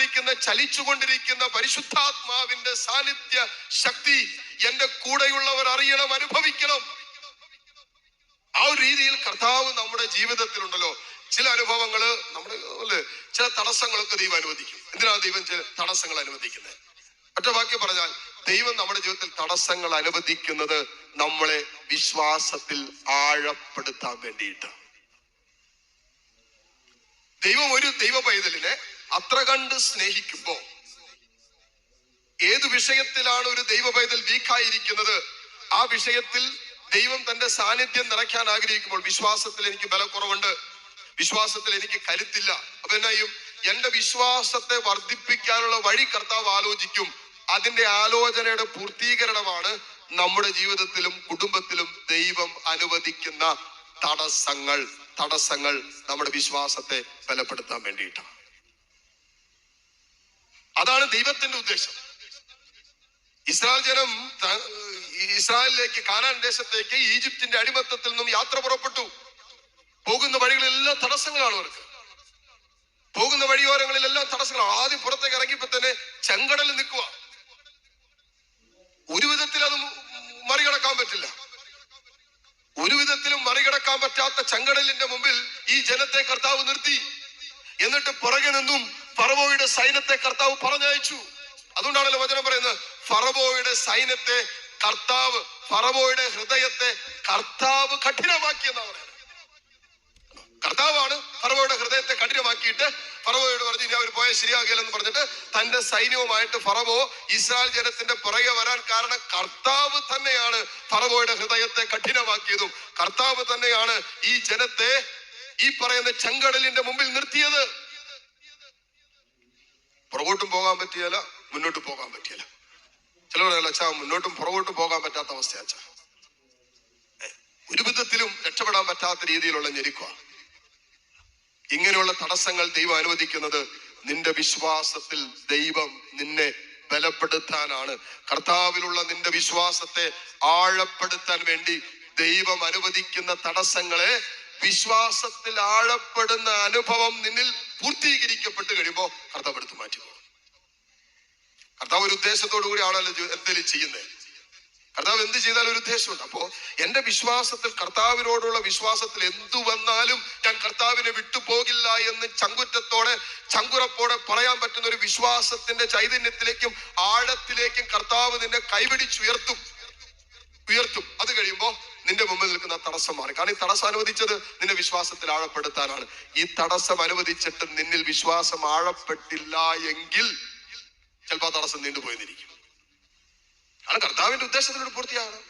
പ്രവർത്തിച്ചുകൊണ്ടിരിക്കുന്ന ചലിച്ചുകൊണ്ടിരിക്കുന്ന പരിശുദ്ധാത്മാവിന്റെ സാന്നിധ്യ ശക്തി എന്റെ കൂടെയുള്ളവർ അറിയണം അനുഭവിക്കണം. ആ ഒരു രീതിയിൽ കർത്താവ് നമ്മുടെ ജീവിതത്തിലുണ്ടല്ലോ. ചില അനുഭവങ്ങൾ നമ്മുടെ അല്ലേ ചില തടസ്സങ്ങളൊക്കെ ദൈവം അനുവദിക്കും. എന്തിനാണ് ദൈവം ചില തടസ്സങ്ങൾ അനുവദിക്കുന്നത്? ഒറ്റ വാക്യം പറഞ്ഞാൽ ദൈവം നമ്മുടെ ജീവിതത്തിൽ തടസ്സങ്ങൾ അനുവദിക്കുന്നത് നമ്മളെ വിശ്വാസത്തിൽ ആഴപ്പെടുത്താൻ വേണ്ടിയിട്ട്. ദൈവം ഒരു ദൈവ പൈതലിനെ അത്ര കണ്ട് സ്നേഹിക്കുമ്പോ ഏത് വിഷയത്തിലാണ് ഒരു ദൈവ പൈതൽ വീക്കായിരിക്കുന്നത്? ആ വിഷയത്തിൽ ദൈവം തന്റെ സാന്നിധ്യം നിറയ്ക്കാൻ ആഗ്രഹിക്കുമ്പോൾ വിശ്വാസത്തിൽ എനിക്ക് ബലക്കുറവുണ്ട്. വിശ്വാസത്തിൽ എനിക്ക് കരുത്തില്ല. അപ്പൊ എന്നായും എന്റെ വിശ്വാസത്തെ വർദ്ധിപ്പിക്കാനുള്ള വഴി കർത്താവ് ആലോചിക്കും. അതിന്റെ ആലോചനയുടെ പൂർത്തീകരണമാണ് നമ്മുടെ ജീവിതത്തിലും കുടുംബത്തിലും ദൈവം അനുവദിക്കുന്ന തടസ്സങ്ങൾ. തടസ്സങ്ങൾ നമ്മുടെ വിശ്വാസത്തെ ബലപ്പെടുത്താൻ വേണ്ടിയിട്ടാണ്. അതാണ് ദൈവത്തിന്റെ ഉദ്ദേശം. ഇസ്രായേൽ ജനം ഇസ്രായേലിലേക്ക് കാനാൻ ദേശത്തേക്ക് ഈജിപ്തിന്റെ അടിമത്തത്തിൽ നിന്നും യാത്ര പുറപ്പെട്ടു. പോകുന്ന വഴികളിലെല്ലാം തടസ്സങ്ങളാണ് അവർക്ക്. പോകുന്ന വഴിയോരങ്ങളിലെല്ലാം തടസ്സങ്ങളാണ്. ആദ്യം പുറത്തേക്ക് ഇറങ്ങിയപ്പോ തന്നെ ചെങ്കടലിൽ നിൽക്കുക. ഒരു വിധത്തിൽ അത് മറികടക്കാൻ പറ്റില്ല. ഒരു വിധത്തിലും മറികടക്കാൻ പറ്റാത്ത ചെങ്കടലിന്റെ മുമ്പിൽ ഈ ജനത്തെ കർത്താവ് നിർത്തി. എന്നിട്ട് പുറകെ നിന്നും ഫറവോയുടെ സൈന്യത്തെ കർത്താവ് പറഞ്ഞയച്ചു. അതുകൊണ്ടാണല്ലോ വചനം പറയുന്നത് ഫറവോയുടെ സൈന്യത്തെ കർത്താവ് ഫറവോയുടെ ഹൃദയത്തെ കർത്താവ് കഠിനമാക്കി കഠിനമാക്കിയെന്നാണ് പറയുന്നത്. കർത്താവാണ് ഫറവോയുടെ ഹൃദയത്തെ കഠിനമാക്കിയിട്ട് ഫറവോയോട് പറഞ്ഞു ഇനി അവർ പോയാൽ ശരിയാകില്ലെന്ന് പറഞ്ഞിട്ട് തന്റെ സൈന്യവുമായിട്ട് ഫറവോ ഇസ്രായേൽ ജനത്തിന്റെ പുറകെ വരാൻ കാരണം കർത്താവ് തന്നെയാണ് ഫറവോയുടെ ഹൃദയത്തെ കഠിനമാക്കിയതും. കർത്താവ് തന്നെയാണ് ഈ ജനത്തെ ഈ പറയുന്ന ചെങ്കടലിന്റെ മുമ്പിൽ നിർത്തിയത്. പുറകോട്ടും പോകാൻ പറ്റിയല്ല മുന്നോട്ട് പോകാൻ പറ്റിയല്ല. ചില പറയല്ല അച്ഛാ മുന്നോട്ടും പുറകോട്ടും പോകാൻ പറ്റാത്ത അവസ്ഥ അച്ഛാ. ഒരു വിധത്തിലും രക്ഷപ്പെടാൻ പറ്റാത്ത രീതിയിലുള്ള ഞെരുക്കമാണ് ഇങ്ങനെയുള്ള തടസ്സങ്ങൾ ദൈവം അനുവദിക്കുന്നത് നിന്റെ വിശ്വാസത്തിൽ ദൈവം നിന്നെ ബലപ്പെടുത്താനാണ്. കർത്താവിലുള്ള നിന്റെ വിശ്വാസത്തെ ആഴപ്പെടുത്താൻ വേണ്ടി ദൈവം അനുവദിക്കുന്ന തടസ്സങ്ങളെ വിശ്വാസത്തിൽ ആഴപ്പെടുന്ന അനുഭവം നിന്നിൽ പൂർത്തീകരിക്കപ്പെട്ട് കഴിയുമ്പോൾ കർത്താവ് എടുത്ത് മാറ്റി പോകും കർത്താവ് ഒരു ഉദ്ദേശത്തോടു കൂടിയാണല്ലോ ജോ- എന്തെങ്കിലും ചെയ്യുന്നത് കർത്താവ് എന്ത് ചെയ്താലും ഒരു ഉദ്ദേശമുണ്ട്. അപ്പോ എന്റെ വിശ്വാസത്തിൽ കർത്താവിനോടുള്ള വിശ്വാസത്തിൽ എന്തു വന്നാലും ഞാൻ കർത്താവിനെ വിട്ടുപോകില്ല എന്ന് ചങ്കുറ്റത്തോടെ ചങ്കുറപ്പോടെ പറയാൻ പറ്റുന്ന ഒരു വിശ്വാസത്തിന്റെ ചൈതന്യത്തിലേക്കും ആഴത്തിലേക്കും കർത്താവ് നിന്നെ കൈപിടിച്ചുയർത്തും. ഉയർത്തും. അത് കഴിയുമ്പോ നിന്റെ മുമ്പിൽ നിൽക്കുന്ന തടസ്സം മാറി. കാരണം ഈ തടസ്സം അനുവദിച്ചത് നിന്റെ വിശ്വാസത്തിൽ ആഴപ്പെടുത്താനാണ്. ഈ തടസ്സം അനുവദിച്ചിട്ട് നിന്നിൽ വിശ്വാസം ആഴപ്പെട്ടില്ല എങ്കിൽ ചിലപ്പോ ആ തടസ്സം നീണ്ടുപോയെന്നിരിക്കും. കാരണം കർത്താവിന്റെ ഉദ്ദേശത്തിനോട് പൂർത്തിയാകണം